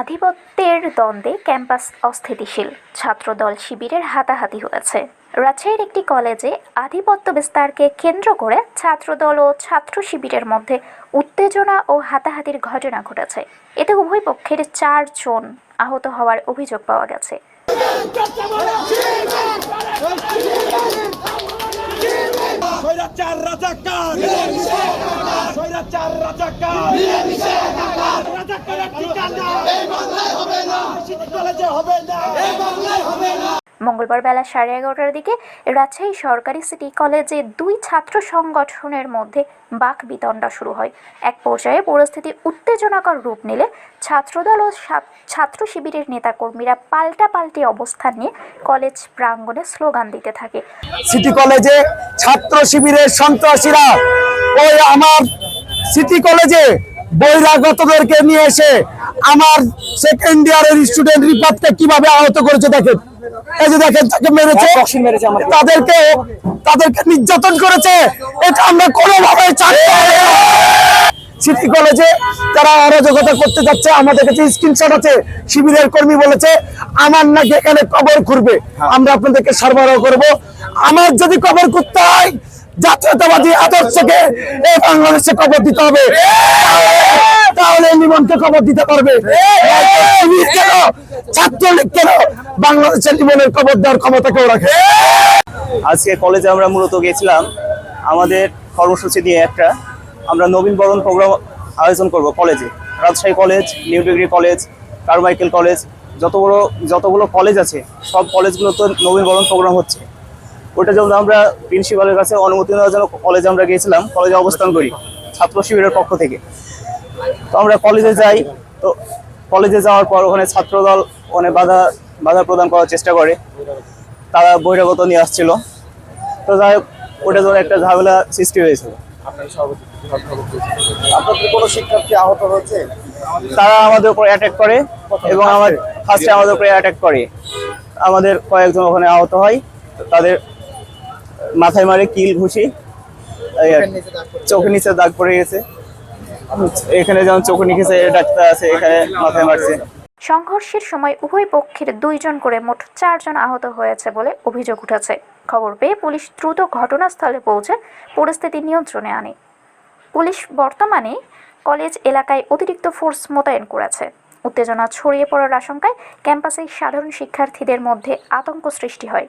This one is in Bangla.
আধিপত্যের দ্বন্দ্বে ক্যাম্পাস অস্থিতিশীল। ছাত্রদল শিবিরের হাতাহাতি হয়েছে। রাজশাহীর একটি কলেজে আধিপত্য বিস্তারকে কেন্দ্র করে ছাত্রদল ও ছাত্র শিবিরের মধ্যে উত্তেজনা ও হাতাহাতির ঘটনা ঘটেছে। এতে উভয় পক্ষের চারজন আহত হওয়ার অভিযোগ পাওয়া গেছে। স্বৈরাচার মঙ্গলবার বেলা সাড়ে এগারোটার দিকে রাজশাহী সরকারি সিটি কলেজে দুই ছাত্র সংগঠনের মধ্যে বাক বিতণ্ডা শুরু হয়। এক পর্যায়ে পরিস্থিতি উত্তেজনাকর রূপ নিলে ছাত্রদল ও ছাত্র শিবিরের নেতাকর্মীরা পাল্টাপাল্টি অবস্থান নিয়ে কলেজ প্রাঙ্গণে স্লোগান দিতে থাকে। সিটি কলেজে ছাত্র শিবিরের সন্ত্রাসীরা, ওই আমার সিটি কলেজে বহিরাগতদেরকে নিয়ে এসে আমার সেকেন্ড ইয়ারের স্টুডেন্ট রিপাতকে কীভাবে আহত করেছে দেখেন। এই যে দেখেন তাকে মেরেছে। তাদেরকে তাদেরকে নির্যাতন করেছে। এটা আমরা কোনোভাবে চাই সিটি কলেজে তারা অরাজকতা করতে যাচ্ছে আমাদের কাছে স্ক্রিনশট আছে শিবিরের কর্মী বলেছে আমার নাকি এখানে কবর খুঁড়বে আমরা আপনাদেরকে সরবরাহ করব। আমার যদি কবর করতে হয় জাতীয়তাবাদী আদর্শকে এই বাংলাদেশে কবর দিতে হবে। তাহলে লিমনকে কবর দিতে পারবে। কেন? ছাত্রলীগ কেন বাংলাদেশের লিমনের কবর দেওয়ার ক্ষমতা কেউ রাখে? আজকে কলেজে আমরা মূলত গেছিলাম আমাদের কর্মসূচি দিয়ে একটা আমরা নবীন বরণ প্রোগ্রাম আয়োজন করব কলেজে। Rajshahi college, new degree college, Carmichael college, যত বড় যতগুলো কলেজ আছে, সব কলেজগুলোতে নবীন বরণ প্রোগ্রাম হচ্ছে। ওটার জন্য আমরা প্রিন্সিপালের কাছে অনুমতি নেওয়ার জন্য কলেজে আমরা গিয়েছিলাম কলেজে অবস্থান করি ছাত্র শিবিরের পক্ষ থেকে। তো আমরা কলেজে যাই তো কলেজে যাওয়ার পর ওখানে ছাত্রদল ওখানে বাধা বাধা প্রদান করার চেষ্টা করে। তারা বহিরাগত নিয়ে আসছিল। তো যাই হোক ওটা ধরে একটা ঝামেলা সৃষ্টি হয়েছিল। আপনাদের কোনো শিক্ষার্থী আহত হয়েছে? তারা আমাদের উপর অ্যাটাক করে এবং আমার ফার্স্টে আমাদের উপরে অ্যাটাক করে। আমাদের কয়েকজন ওখানে আহত হয় তো তাদের মাথায় মারে কিল ঘুষি। চোখের নিচে দাগ পড়ে গেছে। এখানে যেমন চোখের নিচে ডাক্তার আছে এখানে মাথায় মারছে। সংঘর্ষের সময় উভয় পক্ষের দুইজন করে মোট চারজন আহত হয়েছে বলে অভিযোগ উঠেছে। খবর পেয়ে পুলিশ দ্রুত ঘটনাস্থলে পৌঁছে পরিস্থিতি নিয়ন্ত্রণে আনে। পুলিশ বর্তমানে কলেজ এলাকায় অতিরিক্ত ফোর্স মোতায়েন করেছে। উত্তেজনা ছড়িয়ে পড়ার আশঙ্কায় ক্যাম্পাসে সাধারণ শিক্ষার্থীদের মধ্যে আতঙ্ক সৃষ্টি হয়।